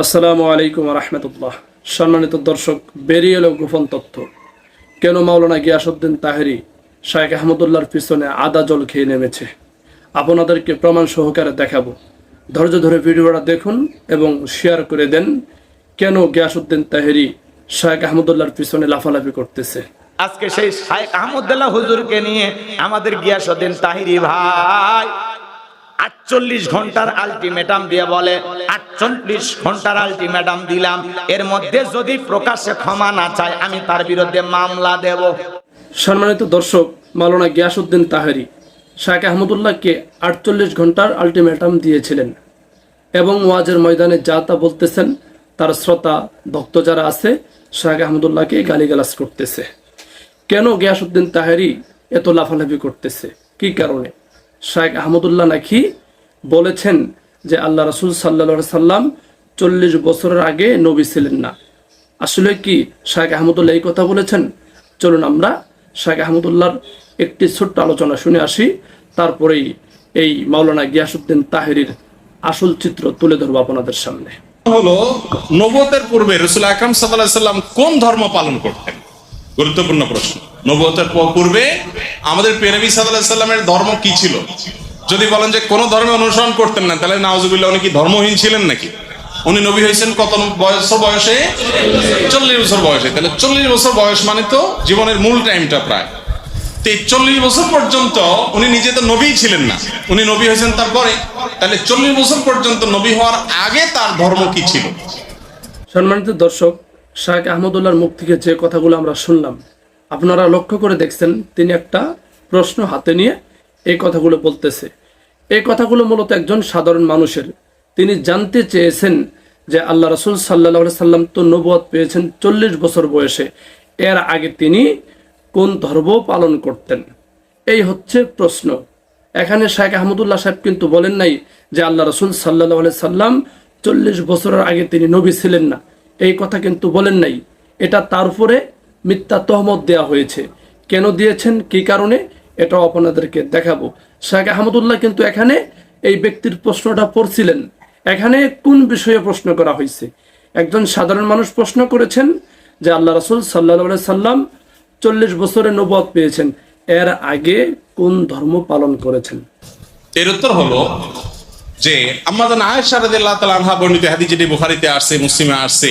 আসসালামু আলাইকুম রহমতুল্লাহ। সম্মানিত দর্শক, বেরিয়ে এলো গোপন তথ্য। কেন মাওলানা গিয়াসুদ্দিন তাহেরি শাহেখ আহমদুল্লাহর পিছনে আদা জল খেয়ে নেমেছে? আপনাদেরকে প্রমাণ সহকারে দেখাবো। ধৈর্য ধরে ভিডিওটা দেখুন এবং শেয়ার করে দেন কেন গিয়াসুদ্দিন তাহেরি শাহেখ আহমদুল্লাহর পিছনে লাফালাফি করতেছে। আজকে সেই শাইখ আহমদুল্লাহ হুজুরকে নিয়ে আমাদের গিয়াসউদ্দিন তাহিরি ভাই আটচল্লিশ ঘণ্টার আলটিমেটাম দিয়ে বলে, আটচল্লিশ ঘণ্টার আলটিমেটাম দিলাম। এর মধ্যে যদি প্রকাশ্যে ক্ষমা না চায়, আমি তার বিরুদ্ধে মামলা দেব। সম্মানিত দর্শক, মাওলানা গিয়াসুদ্দিন তাহেরি শাহেখ আহমদুল্লাহকে আটচল্লিশ ঘণ্টার আলটিমেটাম দিয়েছিলেন এবং ওয়াজের ময়দানে যা তা বলতেছেন, তার শ্রোতা, ভক্ত যারা আছে শাহেখ আহমদুল্লাহকে গালিগালাজ করতেছে। কেন গিয়াসুদ্দিন তাহেরি এত লাফালাফি করতেছে? কি কারণে? শাহেখ আহমদুল্লাহ নাকি বলেছেন যে আল্লাহ রসুল সাল্লা সাল্লাম চল্লিশ বছরের আগে নবী ছিলেন না। আসলে কি শাহেখ আহমদুল্লাহ এই কথা বলেছেন? চলুন আমরা শাহেখ আহমদুল্লাহর একটি ছোট্ট আলোচনা শুনে আসি। তারপরেই এই মাওলানা গিয়াসুদ্দিন তাহেরির আসল চিত্র তুলে ধরবো আপনাদের সামনে। হলো নবতের পূর্বে রসুল আকরাম সাল্লাহ সাল্লাম কোন ধর্ম পালন করতেন? গুরুত্বপূর্ণ প্রশ্ন। নবতের প- পূর্বে আমাদের পেনবী সাল্লামের ধর্ম কি ছিল? যদি বলেন যে কোন ধর্মে অনুসরণ করতেন না, তাহলে নাওজুবিল্লাহ উনি কি ধর্মহীন ছিলেন নাকি? উনি নবী হয়েছেন কত বছর বয়সে? চল্লিশ বছর বয়সে। তাহলে চল্লিশ বছর বয়স মানে তো জীবনের মূল টাইমটা প্রায়। তো চল্লিশ বছর পর্যন্ত উনি নিজে তো নবী ছিলেন না। উনি নবী হয়েছেন তারপরে। তাহলে চল্লিশ বছর পর্যন্ত নবী হওয়ার আগে তার ধর্ম কি ছিল? সম্মানিত দর্শক শাহেখ আহমদুল্লাহর মুখ থেকে যে কথাগুলো আমরা শুনলাম আপনারা লক্ষ্য করে দেখছেন, তিনি একটা প্রশ্ন হাতে নিয়ে এই কথাগুলো বলতেছে। এই কথাগুলো মূলত একজন সাধারণ মানুষের। তিনি জানতে চেয়েছেন যে আল্লাহ রসুল সাল্লাহ সাল্লাম তো নবুয়াদ পেয়েছেন চল্লিশ বছর বয়সে। এর আগে তিনি কোন ধর্ম পালন করতেন? এই হচ্ছে প্রশ্ন। এখানে শাহেখ আহমদুল্লাহ সাহেব কিন্তু বলেন নাই যে আল্লাহ রসুল সাল্লাহ সাল্লাম চল্লিশ বছরের আগে তিনি নবী ছিলেন না। এই কথা কিন্তু বলেন নাই। এটা তার উপরে মিথ্যা তহমত দেওয়া হয়েছে। কেন দিয়েছেন? কি কারণে? এটাও আপনাদেরকে দেখাবো। শাহেখ আহমদুল্লাহ কিন্তু এখানে এই ব্যক্তির প্রশ্নটা পড়ছিলেন। এখানে কোন বিষয়ে প্রশ্ন করা হয়েছে? একজন সাধারণ মানুষ প্রশ্ন করেছেন যে আল্লাহ রসুল সাল্লাহ সাল্লাম চল্লিশ বছরে নবদ পেয়েছেন। এর আগে কোন ধর্ম পালন করেছেন? এর উত্তর হলো যে আমাদের আয়েশা রাদিয়াল্লাহু আনহা বর্ণিত হাদিস যেটি বুখারীতে আসছে, মুসলিমে আসছে।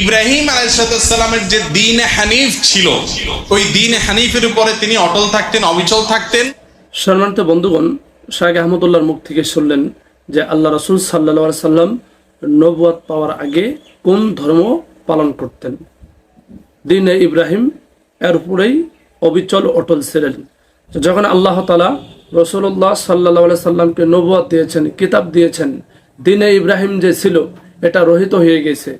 ইব্রাহিম আলাইসালামের যে দিন হানিফ ছিল, ওই দিন হানিফের উপরে তিনি অটল থাকতেন, অবিচল থাকতেন। সম্মানিত বন্ধুগণ শাহেখ আহমদুল্লাহর মুখ থেকে শুনলেন যে আল্লাহ রসুল সাল্লা সাল্লাম নবুয়াদ পাওয়ার আগে কোন ধর্ম পালন করতেন? দিনে ইব্রাহিম এর উপরেই অবিচল, অটল ছিলেন। যখন আল্লাহ তালা রসুল্লাহ সাল্লাহ সাল্লামকে নবুয়াদ দিয়েছেন, কিতাব দিয়েছেন, দিনে ইব্রাহিম যে ছিল, এটা রহিত হয়ে গেছে।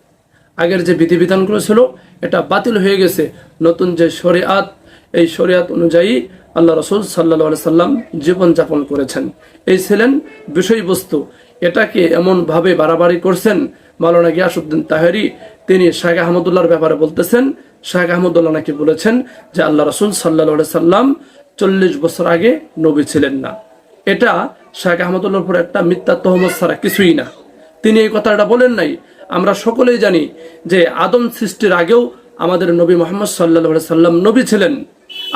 আগের যে বিধিবিধানগুলো ছিল, এটা বাতিল হয়ে গেছে। নতুন যে শরিয়াত, এই শরিয়াত অনুযায়ী আল্লাহ রসুল সাল্লা সাল্লাম জীবনযাপন করেছেন। এই ছিলেন বিষয়বস্তু। এটাকে এমনভাবে বাড়াবাড়ি করছেন মাওলানা গিয়াসুদ্দিন তাহেরি, তিনি শাহেখ আহমদুল্লাহর ব্যাপারে বলতেছেন। শাহেখ আহমদুল্লাহ নাকি বলেছেন যে আল্লাহ রসুল সাল্লাহ সাল্লাম চল্লিশ বছর আগে নবী ছিলেন না। এটা শাহেখ আহমদুল্লাহর উপর একটা মিথ্যা তহমত ছাড়া কিছুই না। তিনি এই কথাটা বলেন নাই। আমরা সকলেই জানি যে আদম সৃষ্টির আগেও আমাদের নবী মোহাম্মদ সাল্লাহ সাল্লাম নবী ছিলেন।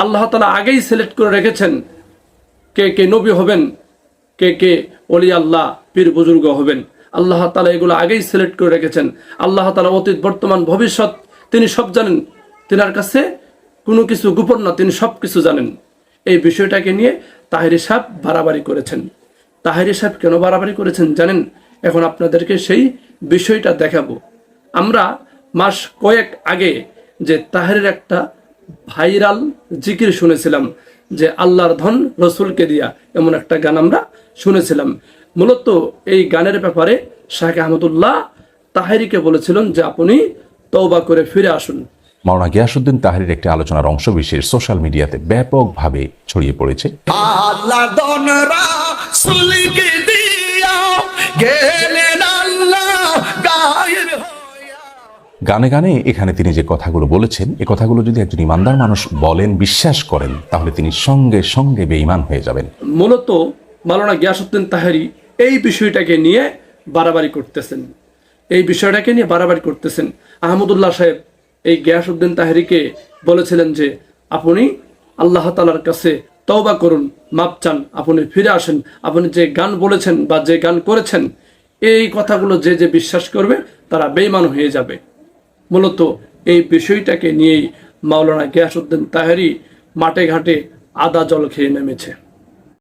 আল্লাহ তালা আগেই সিলেক্ট করে রেখেছেন কে কে নবী হবেন, কে কে অলি আল্লাহ, পীর বুজুর্গ হবেন। আল্লাহ তালা এগুলো আগেই সিলেক্ট করে রেখেছেন। আল্লাহ তালা অতীত, বর্তমান, ভবিষ্যৎ, তিনি সব জানেন। তিনার কাছে কোনো কিছু গোপন না, তিনি সব কিছু জানেন। এই বিষয়টাকে নিয়ে তাহেরি সাহেব বাড়াবাড়ি করেছেন। তাহেরি সাহেব কেন বাড়াবাড়ি করেছেন জানেন? এখন আপনাদেরকে সেই বিষয়টা দেখাবো। আমরা মাস কয়েক আগে যে তাহেরের একটা ভাইরাল জিকির শুনেছিলাম যে আল্লাহর ধন রসুলকে দিয়া এমন একটা গান আমরা শুনেছিলাম। মূলত এই গানের ব্যাপারে শাহেখ আহমদুল্লাহ তাহেরিকে বলেছিলেন যে আপনি তৌবা করে ফিরে আসুন। মাওলানা গিয়াসুদ্দিন তাহারির একটি আলোচনার অংশ বিশেষ সোশ্যাল মিডিয়াতে ব্যাপকভাবে ছড়িয়ে পড়েছে। গানে গানে এখানে তিনি যে কথাগুলো বলেছেন, এ কথাগুলো যদি একজন ইমানদার মানুষ বলেন, বিশ্বাস করেন, তাহলে তিনি সঙ্গে সঙ্গে বেঈমান হয়ে যাবেন। মূলত মালানা গিয়াসুদ্দিন তাহারি এই বিষয়টাকে নিয়ে বাড়াবাড়ি করতেছেন। এই বিষয়টাকে নিয়ে বাড়াবাড়ি করতেছেন। আহমদুল্লাহ সাহেব এই গিয়াসুদ্দিন তাহারিকে বলেছিলেন যে, আপনি আল্লাহ তালার কাছে তওবা করুন মাপ চান, আপনি ফিরে আসেন, আপনি যে গান বলেছেন বা যে গান করেছেন, এই কথাগুলো যে যে বিশ্বাস করবে, তারা বেইমান হয়ে যাবে। মূলত এই বিষয়টাকে নিয়েই মাওলানা গিয়াসুদ্দিন তাহারি মাঠে ঘাটে আদা জল খেয়ে নেমেছে।